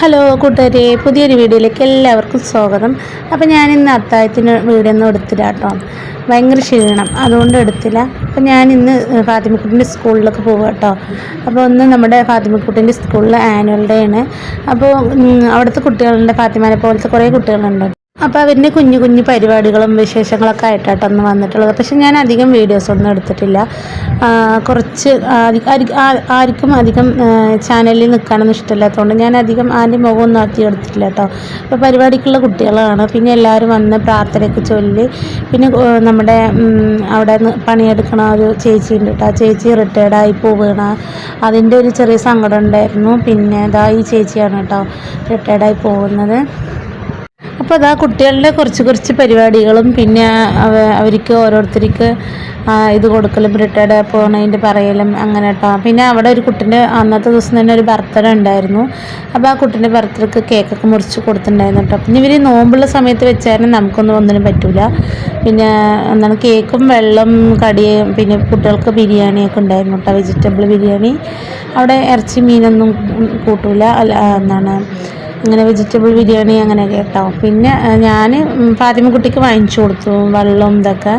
Hello കൂട്ടുകാരെ പുതിയൊരു വീഡിയോയിലേക്ക് എല്ലാവർക്കും സ്വാഗതം. അപ്പോൾ ഇന്ന് അത്താഴത്തിന് വീഡിയോ ഒന്നും എടുത്തില്ല കേട്ടോ ഭയങ്കര ക്ഷീണം. അതുകൊണ്ട് എടുത്തില്ല. അപ്പോൾ ഇന്ന് ഫാത്തിമക്കുട്ടിന്റെ സ്കൂളിലൊക്കെ പോകുക കേട്ടോ അപ്പോൾ ഒന്ന് നമ്മുടെ ഫാത്തിമക്കുട്ടിന്റെ സ്കൂളിൽ ആനുവൽ ഡേ ആണ് അപ്പോൾ അവിടുത്തെ കുട്ടികളുണ്ട് ഫാത്തിമാനെ പോലത്തെ കുറേ കുട്ടികളുണ്ട്. അപ്പോൾ അവരുടെ കുഞ്ഞു കുഞ്ഞു പരിപാടികളും വിശേഷങ്ങളൊക്കെ ആയിട്ടാണ് വന്നിട്ടുള്ളത്. പക്ഷെ ഞാൻ അധികം വീഡിയോസ് ഒന്നും എടുത്തിട്ടില്ല. കുറച്ച് ആർക്കും അധികം ചാനലിൽ നിൽക്കാനൊന്നും ഇഷ്ടമില്ലാത്തതുകൊണ്ട് ഞാൻ അധികം ആന്റെ മുഖം ആക്കി എടുത്തിട്ടില്ല കേട്ടോ. അപ്പോൾ പരിപാടിക്കുള്ള കുട്ടികളാണ്. പിന്നെ എല്ലാവരും വന്ന് പ്രാർത്ഥനയൊക്കെ ചൊല്ലി. പിന്നെ നമ്മുടെ അവിടെ പണിയെടുക്കണ ഒരു ചേച്ചി ഉണ്ട് കേട്ടോ. ചേച്ചി റിട്ടയർഡായി പോവുകയാണ്. അതിന്റെ ഒരു ചെറിയ സങ്കടം ഉണ്ടായിരുന്നു. പിന്നെ ഇതാ ഈ ചേച്ചിയാണ് കേട്ടോ റിട്ടയർഡായി പോകുന്നത്. അപ്പോൾ അതാ കുട്ടികളുടെ കുറച്ച് കുറച്ച് പരിപാടികളും പിന്നെ അവ അവർക്ക് ഓരോരുത്തർക്ക് ഇത് കൊടുക്കലും റിട്ടയർഡ് പോണതിന്റെ പറയലും അങ്ങനെ കേട്ടോ. പിന്നെ അവിടെ ഒരു കുട്ടിന്റെ അന്നത്തെ ദിവസം തന്നെ ഒരു ബർത്ത്ഡേ ഉണ്ടായിരുന്നു. അപ്പോൾ ആ കുട്ടീന്റെ ബർത്ത്ഡേക്ക് കേക്കൊക്കെ മുറിച്ച് കൊടുത്തിട്ടുണ്ടായിരുന്നു കേട്ടോ. പിന്നെ ഇവർ നോമ്പുള്ള സമയത്ത് വെച്ചാലും നമുക്കൊന്നും ഒന്നിനും പറ്റില്ല പിന്നെ എന്താണ് കേക്കും വെള്ളം കടിയും പിന്നെ കുട്ടികൾക്ക് ബിരിയാണിയൊക്കെ ഉണ്ടായിരുന്നു കേട്ടോ. വെജിറ്റബിൾ ബിരിയാണി. അവിടെ ഇറച്ചി മീനൊന്നും കൂട്ടില്ല അല്ല എന്താണ് അങ്ങനെ വെജിറ്റബിൾ ബിരിയാണി അങ്ങനെയൊക്കെ കേട്ടോ. പിന്നെ ഞാൻ ഫാത്തിമക്കുട്ടിക്ക് വാങ്ങിച്ചു കൊടുത്തു. വെള്ളം ഇതൊക്കെ.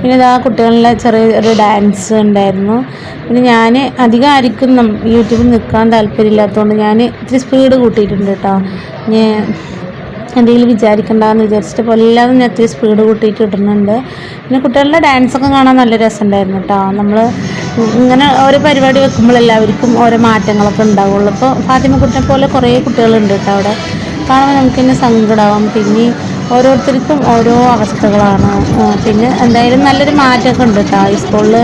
പിന്നെ ഇതാ കുട്ടികളുടെ ചെറിയൊരു ഡാൻസ് ഉണ്ടായിരുന്നു. പിന്നെ ഞാൻ അധികം ആർക്കും യൂട്യൂബിൽ നിൽക്കാൻ താല്പര്യമില്ലാത്തതുകൊണ്ട് ഞാൻ ഇത്തിരി സ്പീഡ് കൂട്ടിയിട്ടുണ്ട് കേട്ടോ. ഞാൻ എന്തെങ്കിലും വിചാരിക്കണ്ടെന്ന് വിചാരിച്ചിട്ട് എല്ലാവരും ഞാൻ ഇത്തിരി സ്പീഡ് കൂട്ടിയിട്ട് ഇടുന്നുണ്ട്. പിന്നെ കുട്ടികളുടെ ഡാൻസൊക്കെ കാണാൻ നല്ല രസമുണ്ടായിരുന്നു കേട്ടോ നമ്മൾ ഇങ്ങനെ ഓരോ പരിപാടി വെക്കുമ്പോൾ എല്ലാവർക്കും ഓരോ മാറ്റങ്ങളൊക്കെ ഉണ്ടാവുള്ളൂ. അപ്പോൾ ഫാത്തിമ കുട്ടിനെ പോലെ കുറേ കുട്ടികളുണ്ട് കേട്ടോ അവിടെ. കാണുമ്പോൾ നമുക്ക് തന്നെ സങ്കടമാവും പിന്നെ ഓരോരുത്തർക്കും ഓരോ അവസ്ഥകളാണ്. പിന്നെ എന്തായാലും നല്ലൊരു മാറ്റമൊക്കെ ഉണ്ട് കേട്ടോ ഈ സ്കൂളിൽ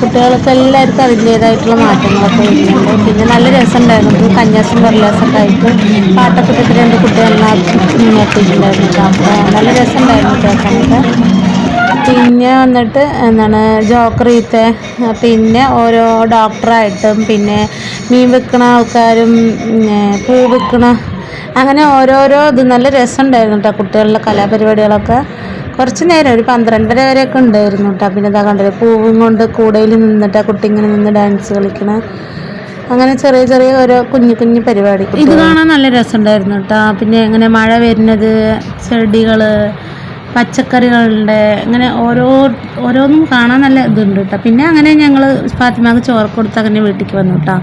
കുട്ടികൾക്ക് എല്ലാവർക്കും അതിന്റേതായിട്ടുള്ള മാറ്റങ്ങളൊക്കെ വരുന്നുണ്ട്. പിന്നെ നല്ല രസമുണ്ടായിരുന്നു. കന്യാസും ബർലാസൊക്കെ ആയിട്ട് പാട്ടൊക്കെ രണ്ട് കുട്ടികളെല്ലാം എത്തിയിട്ടുണ്ടായിരുന്നു അപ്പോൾ നല്ല രസമുണ്ടായിരുന്നു കേൾക്കാനൊക്കെ. പിന്നെ വന്നിട്ട് എന്താണ് ജോക്കറീത്തെ പിന്നെ ഓരോ ഡോക്ടറായിട്ടും പിന്നെ മീൻ വിൽക്കണ ആൾക്കാരും പൂ വിൽക്കണ അങ്ങനെ ഓരോരോ ഇത് നല്ല രസമുണ്ടായിരുന്നു കേട്ടോ കുട്ടികളുടെ കലാപരിപാടികളൊക്കെ. കുറച്ച് നേരം ഒരു പന്ത്രണ്ടര വരെയൊക്കെ ഉണ്ടായിരുന്നു കേട്ടോ പിന്നെ ഇതാ കണ്ടത് പൂവും കൊണ്ട് കൂടയിൽ നിന്നിട്ട് ആ കുട്ടി ഇങ്ങനെ നിന്ന് ഡാൻസ് കളിക്കണ. അങ്ങനെ ചെറിയ ചെറിയ ഓരോ കുഞ്ഞു കുഞ്ഞു പരിപാടി ഇത് കാണാൻ നല്ല രസമുണ്ടായിരുന്നു കേട്ടോ പിന്നെ ഇങ്ങനെ മഴ വരുന്നത് ചെടികൾ പച്ചക്കറികളുടെ അങ്ങനെ ഓരോ ഓരോന്നും കാണാൻ നല്ല ഇതുണ്ട് കേട്ടോ പിന്നെ അങ്ങനെ ഞങ്ങൾ ഫാത്തിമാക്ക് ചോറ് കൊടുത്ത് അങ്ങനെ വീട്ടിലേക്ക് വന്നു കേട്ടോ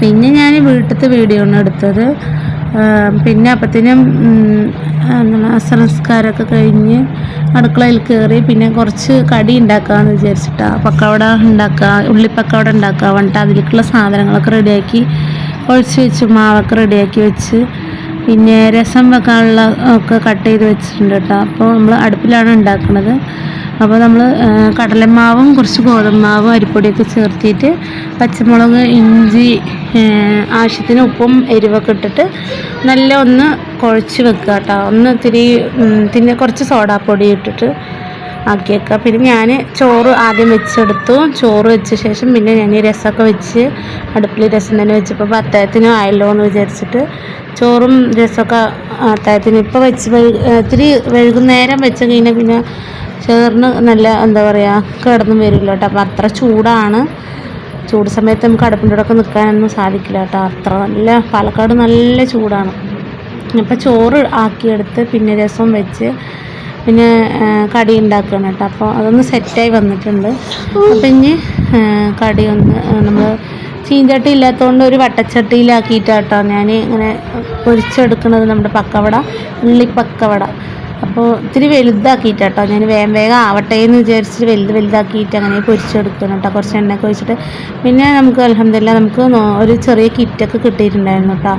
പിന്നെ ഞാൻ വീട്ടിലത്തെ വീഡിയോ ആണ് എടുത്തത്. പിന്നെ അപ്പത്തേനും അസംസ്കാരമൊക്കെ കഴിഞ്ഞ് അടുക്കളയിൽ കയറി പിന്നെ കുറച്ച് കടി ഉണ്ടാക്കാമെന്ന് വിചാരിച്ചിട്ടാണ് പക്കവട ഉണ്ടാക്കുക ഉള്ളിപ്പക്കവട ഉണ്ടാക്കുക പറഞ്ഞിട്ട് അതിലേക്കുള്ള സാധനങ്ങളൊക്കെ റെഡിയാക്കി കുഴച്ച് വെച്ച് മാവൊക്കെ റെഡിയാക്കി വെച്ച് പിന്നെ രസം വെക്കാനുള്ള ഒക്കെ കട്ട് ചെയ്ത് വെച്ചിട്ടുണ്ട് കേട്ടോ. അപ്പോൾ നമ്മൾ അടുപ്പിലാണ് ഉണ്ടാക്കുന്നത് അപ്പോൾ നമ്മൾ കടലമാവും കുറച്ച് ഗോതമ്പാവും അരിപ്പൊടിയൊക്കെ ചേർത്തിട്ട് പച്ചമുളക് ഇഞ്ചി ആവശ്യത്തിന് ഉപ്പും എരിവൊക്കെ ഇട്ടിട്ട് നല്ല ഒന്ന് കുഴച്ച് വെക്കുക കേട്ടോ. ഒന്ന് ഇത്തിരി പിന്നെ കുറച്ച് സോഡാപ്പൊടി ഇട്ടിട്ട് ആക്കി വെക്കുക. പിന്നെ ഞാൻ ചോറ് ആദ്യം വെച്ചെടുത്തു. ചോറ് വെച്ച ശേഷം പിന്നെ ഞാൻ ഈ രസമൊക്കെ വെച്ച് അടുപ്പിൽ രസം തന്നെ വെച്ചപ്പോൾ അത്താഴത്തിനും ആയല്ലോ എന്ന് വിചാരിച്ചിട്ട് ചോറും രസമൊക്കെ അത്തായത്തിനും ഇപ്പോൾ വെച്ച് ഇത്തിരി വൈകുന്നേരം വെച്ച് കഴിഞ്ഞാൽ പിന്നെ ചേർന്ന് നല്ല എന്താ പറയുക കിടന്നും വരില്ല കേട്ടോ. അപ്പോൾ അത്ര ചൂടാണ്. ചൂട് സമയത്ത് നമുക്ക് അടുപ്പിന്റെ ഇടയ്ക്ക് നിൽക്കാനൊന്നും സാധിക്കില്ല കേട്ടോ. അത്ര നല്ല പാലക്കാട് നല്ല ചൂടാണ്. അപ്പോൾ ചോറ് ആക്കിയെടുത്ത് പിന്നെ രസം വെച്ച് പിന്നെ കടി ഉണ്ടാക്കുകയാണ് കേട്ടോ. അപ്പോൾ അതൊന്ന് സെറ്റായി വന്നിട്ടുണ്ട്. അപ്പം ഇനി കടി ഒന്ന് നമ്മൾ ചീഞ്ചട്ടി ഇല്ലാത്തതുകൊണ്ട് ഒരു വട്ടച്ചട്ടിയിലാക്കിയിട്ടാട്ടോ ഞാൻ ഇങ്ങനെ പൊരിച്ചെടുക്കുന്നത് നമ്മുടെ പക്കവട ഉള്ളിപ്പക്കവട അപ്പോൾ ഇത്തിരി വലുതാക്കിയിട്ട് കേട്ടോ ഞാൻ വേഗം വേഗം ആവട്ടെ എന്ന് വിചാരിച്ചിട്ട് വലുത് വലുതാക്കിയിട്ട് അങ്ങനെ പൊരിച്ചെടുക്കണം കേട്ടോ കുറച്ച് എണ്ണയൊക്കെ ഒഴിച്ചിട്ട്. പിന്നെ നമുക്ക് അലഹമില്ല നമുക്ക് ഒരു ചെറിയ കിറ്റൊക്കെ കിട്ടിയിട്ടുണ്ടായിരുന്നു കേട്ടോ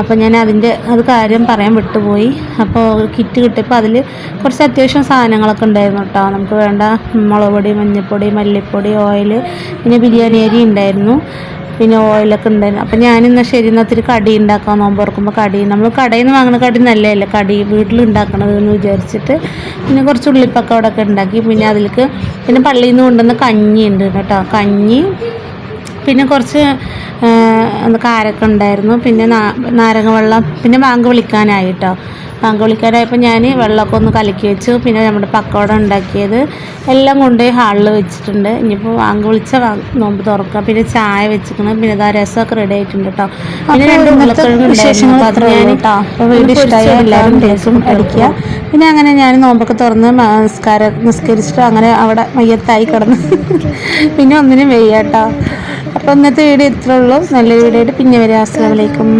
അപ്പോൾ ഞാൻ അതിന്റെ അത് കാര്യം പറയാൻ വിട്ടുപോയി. അപ്പോൾ കിറ്റ് കിട്ടിയപ്പോൾ അതിൽ കുറച്ച് അത്യാവശ്യം സാധനങ്ങളൊക്കെ ഉണ്ടായിരുന്നു കേട്ടോ നമുക്ക് വേണ്ട മുളക് പൊടി മഞ്ഞൾപ്പൊടി മല്ലിപ്പൊടി ഓയിൽ പിന്നെ ബിരിയാണി അരി ഉണ്ടായിരുന്നു. പിന്നെ ഓയിലൊക്കെ ഉണ്ടായിരുന്നു. അപ്പം ഞാനിന്ന് ശരി എന്നാൽ കടി ഉണ്ടാക്കാൻ നോമ്പ് തുറക്കുമ്പോൾ കടി നമ്മൾ കടയിൽ നിന്ന് വാങ്ങുന്ന കടി നല്ലതല്ല? കടി വീട്ടിൽ ഉണ്ടാക്കണത് എന്ന് വിചാരിച്ചിട്ട് പിന്നെ കുറച്ച് ഉള്ളിപ്പക്കവടൊക്കെ ഉണ്ടാക്കി. പിന്നെ അതിലേക്ക് പിന്നെ പള്ളിയിൽ നിന്ന് കൊണ്ടുവന്ന കഞ്ഞി ഉണ്ട് കേട്ടോ. കഞ്ഞി പിന്നെ കുറച്ച് കാരക്ക ഉണ്ടായിരുന്നു. പിന്നെ നാരങ്ങ വെള്ളം പിന്നെ ബാങ്ക് വിളിക്കാനായി കേട്ടോ ഞാൻ വെള്ളമൊക്കെ ഒന്ന് കലക്കി വെച്ചു. പിന്നെ നമ്മുടെ പക്കോട ഉണ്ടാക്കിയത്. എല്ലാം കൊണ്ടുപോയി ഹാളിൽ വെച്ചിട്ടുണ്ട്. ഇനിയിപ്പോൾ വാങ്ങി വിളിച്ച നോമ്പ് തുറക്കുക. പിന്നെ ചായ വെച്ചിരിക്കണം പിന്നെ ഇതാ രസമൊക്കെ റെഡി ആയിട്ടുണ്ട് കേട്ടോ പിന്നെ രണ്ട് അടിക്കുക. പിന്നെ അങ്ങനെ ഞാൻ നോമ്പൊക്കെ തുറന്ന് നമസ്കാരം നിസ്കരിച്ചിട്ട് അങ്ങനെ അവിടെ മയ്യത്തായി കിടന്ന്. പിന്നെ ഒന്നിനും വെയ്യാട്ടോ അപ്പോൾ ഇന്നത്തെ വീഡിയോ ഇത്രയുള്ളൂ നല്ലൊരു വീഡിയോ ആയിട്ട് പിന്നെ വരാം. അസ്സാം വലൈക്കും